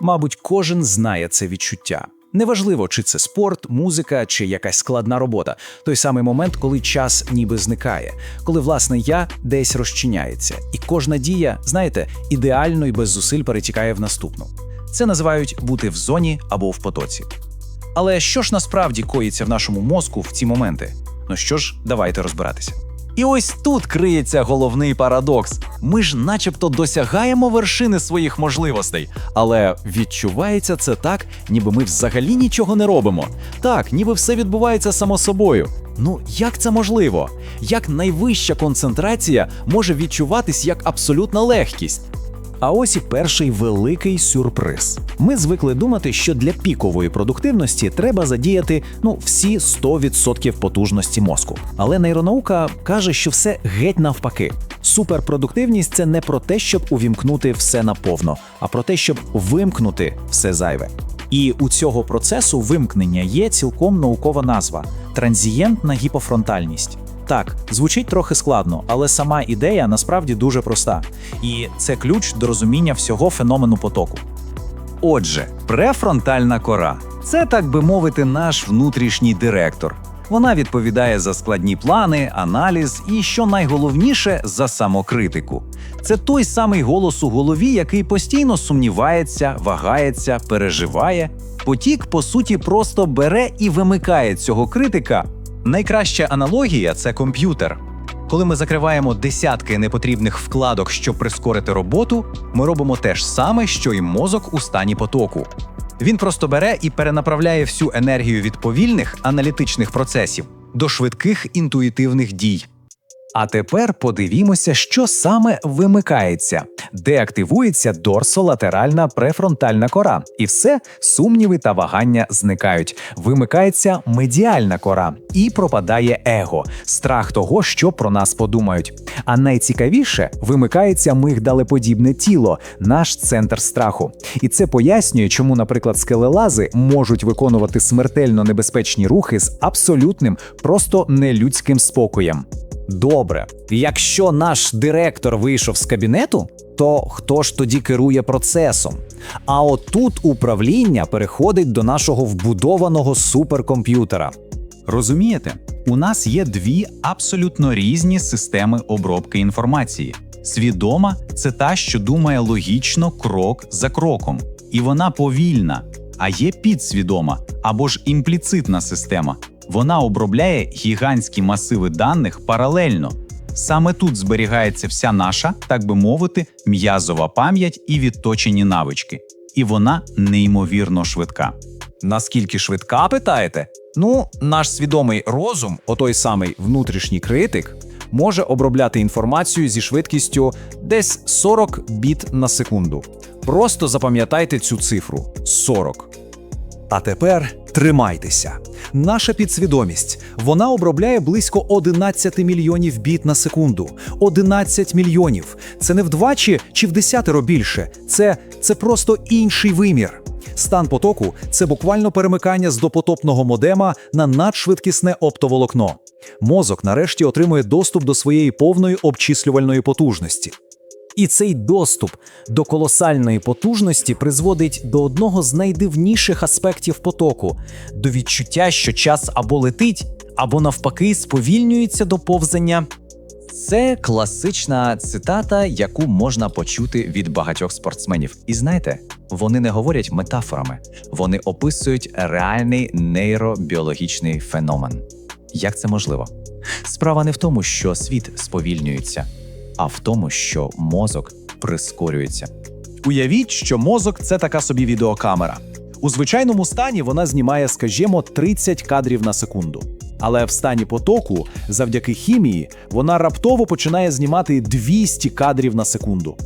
Мабуть, кожен знає це відчуття. Неважливо, чи це спорт, музика, чи якась складна робота. Той самий момент, коли час ніби зникає, коли власне я десь розчиняється, і кожна дія, знаєте, ідеально і без зусиль перетікає в наступну. Це називають бути в зоні або в потоці. Але що ж насправді коїться в нашому мозку в ці моменти? Ну що ж, давайте розбиратися. І ось тут криється головний парадокс. Ми ж, начебто, досягаємо вершини своїх можливостей, але відчувається це так, ніби ми взагалі нічого не робимо. Так, ніби все відбувається само собою. Ну як це можливо? Як найвища концентрація може відчуватись як абсолютна легкість? А ось і перший великий сюрприз. Ми звикли думати, що для пікової продуктивності треба задіяти ну всі 100% потужності мозку. Але нейронаука каже, що все геть навпаки. Суперпродуктивність це не про те, щоб увімкнути все наповно, а про те, щоб вимкнути все зайве. І у цього процесу вимкнення є цілком наукова назва транзієнтна гіпофронтальність. Так, звучить трохи складно, але сама ідея насправді дуже проста. І це ключ до розуміння всього феномену потоку. Отже, префронтальна кора це, так би мовити, наш внутрішній директор. Вона відповідає за складні плани, аналіз і, що найголовніше, за самокритику. Це той самий голос у голові, який постійно сумнівається, вагається, переживає. Потік, по суті, просто бере і вимикає цього критика. Найкраща аналогія це комп'ютер. Коли ми закриваємо десятки непотрібних вкладок, щоб прискорити роботу, ми робимо те ж саме, що і мозок у стані потоку. Він просто бере і перенаправляє всю енергію від повільних аналітичних процесів до швидких інтуїтивних дій. А тепер подивімося, що саме вимикається, де активується дорсолатеральна префронтальна кора, і все сумніви та вагання зникають. Вимикається медіальна кора і пропадає его, страх того, що про нас подумають. А найцікавіше вимикається мигдалеподібне тіло, наш центр страху. І це пояснює, чому, наприклад, скелелази можуть виконувати смертельно небезпечні рухи з абсолютним, просто нелюдським спокоєм. Добре, якщо наш директор вийшов з кабінету, то хто ж тоді керує процесом? А отут управління переходить до нашого вбудованого суперкомп'ютера. Розумієте, у нас є дві абсолютно різні системи обробки інформації. Свідома це та, що думає логічно крок за кроком, і вона повільна. А є підсвідома або ж імпліцитна система. Вона обробляє гігантські масиви даних паралельно. Саме тут зберігається вся наша, так би мовити, м'язова пам'ять і відточені навички. І вона неймовірно швидка. Наскільки швидка, питаєте? Ну, наш свідомий розум, отой самий внутрішній критик, може обробляти інформацію зі швидкістю десь 40 біт на секунду. Просто запам'ятайте цю цифру 40. А тепер тримайтеся. Наша підсвідомість вона обробляє близько 11 мільйонів біт на секунду. 11 мільйонів. Це не вдвачі чи в десятеро більше. Це, це просто інший вимір. Стан потоку це буквально перемикання з допотопного модема на надшвидкісне оптоволокно. Мозок нарешті отримує доступ до своєї повної обчислювальної потужності. І цей доступ до колосальної потужності призводить до одного з найдивніших аспектів потоку до відчуття, що час або летить, або навпаки сповільнюється до повзання. Це класична цитата, яку можна почути від багатьох спортсменів. І знаєте, вони не говорять метафорами, вони описують реальний нейробіологічний феномен. Як це можливо? Справа не в тому, що світ сповільнюється, а в тому, що мозок прискорюється. Уявіть, що мозок це така собі відеокамера. У звичайному стані вона знімає, скажімо, 30 кадрів на секунду. Але в стані потоку, завдяки хімії, вона раптово починає знімати 200 кадрів на секунду.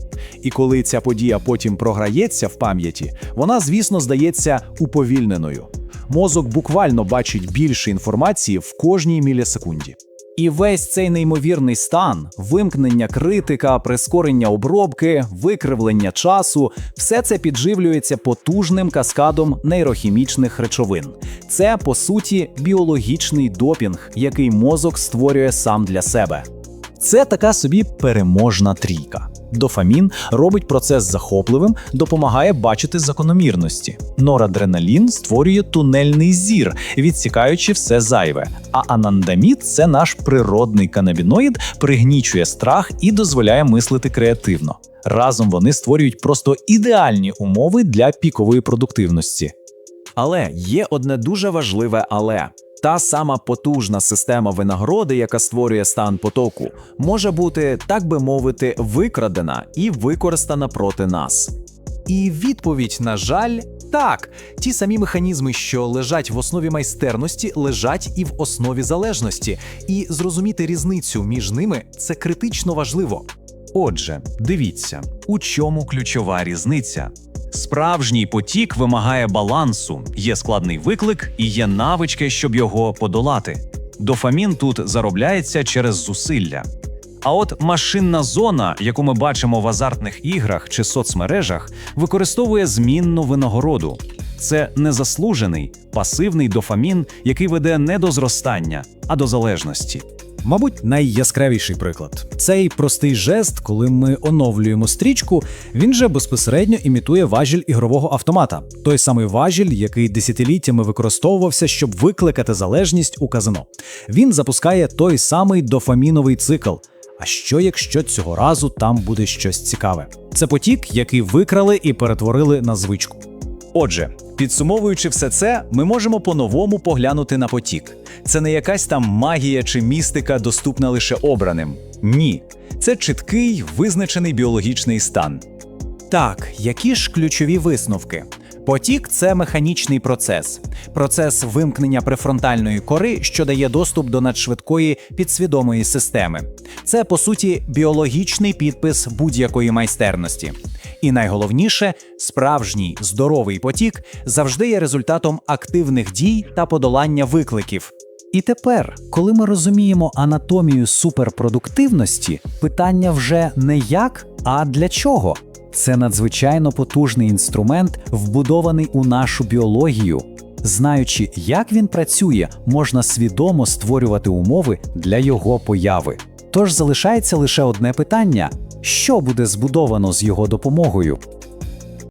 І коли ця подія потім програється в пам'яті, вона, звісно, здається уповільненою. Мозок буквально бачить більше інформації в кожній мілісекунді. І весь цей неймовірний стан, вимкнення критика, прискорення обробки, викривлення часу, все це підживлюється потужним каскадом нейрохімічних речовин. Це по суті біологічний допінг, який мозок створює сам для себе. Це така собі переможна трійка. Дофамін робить процес захопливим, допомагає бачити закономірності. Норадреналін створює тунельний зір, відсікаючи все зайве. А анандамід це наш природний канабіноїд, пригнічує страх і дозволяє мислити креативно. Разом вони створюють просто ідеальні умови для пікової продуктивності. Але є одне дуже важливе але. Та сама потужна система винагороди, яка створює стан потоку, може бути, так би мовити, викрадена і використана проти нас. І відповідь, на жаль, так. Ті самі механізми, що лежать в основі майстерності, лежать і в основі залежності. І зрозуміти різницю між ними це критично важливо. Отже, дивіться, у чому ключова різниця. Справжній потік вимагає балансу, є складний виклик і є навички, щоб його подолати. Дофамін тут заробляється через зусилля. А от машинна зона, яку ми бачимо в азартних іграх чи соцмережах, використовує змінну винагороду. Це незаслужений пасивний дофамін, який веде не до зростання, а до залежності. Мабуть, найяскравіший приклад. Цей простий жест, коли ми оновлюємо стрічку, він же безпосередньо імітує важіль ігрового автомата, той самий важіль, який десятиліттями використовувався, щоб викликати залежність у казино. Він запускає той самий дофаміновий цикл. А що якщо цього разу там буде щось цікаве? Це потік, який викрали і перетворили на звичку. Отже, підсумовуючи все це, ми можемо по-новому поглянути на потік. Це не якась там магія чи містика, доступна лише обраним. Ні, це чіткий визначений біологічний стан. Так, які ж ключові висновки? Потік це механічний процес, процес вимкнення префронтальної кори, що дає доступ до надшвидкої підсвідомої системи. Це по суті біологічний підпис будь-якої майстерності. І найголовніше, справжній здоровий потік завжди є результатом активних дій та подолання викликів. І тепер, коли ми розуміємо анатомію суперпродуктивності, питання вже не як, а для чого. Це надзвичайно потужний інструмент, вбудований у нашу біологію. Знаючи, як він працює, можна свідомо створювати умови для його появи. Тож залишається лише одне питання: що буде збудовано з його допомогою?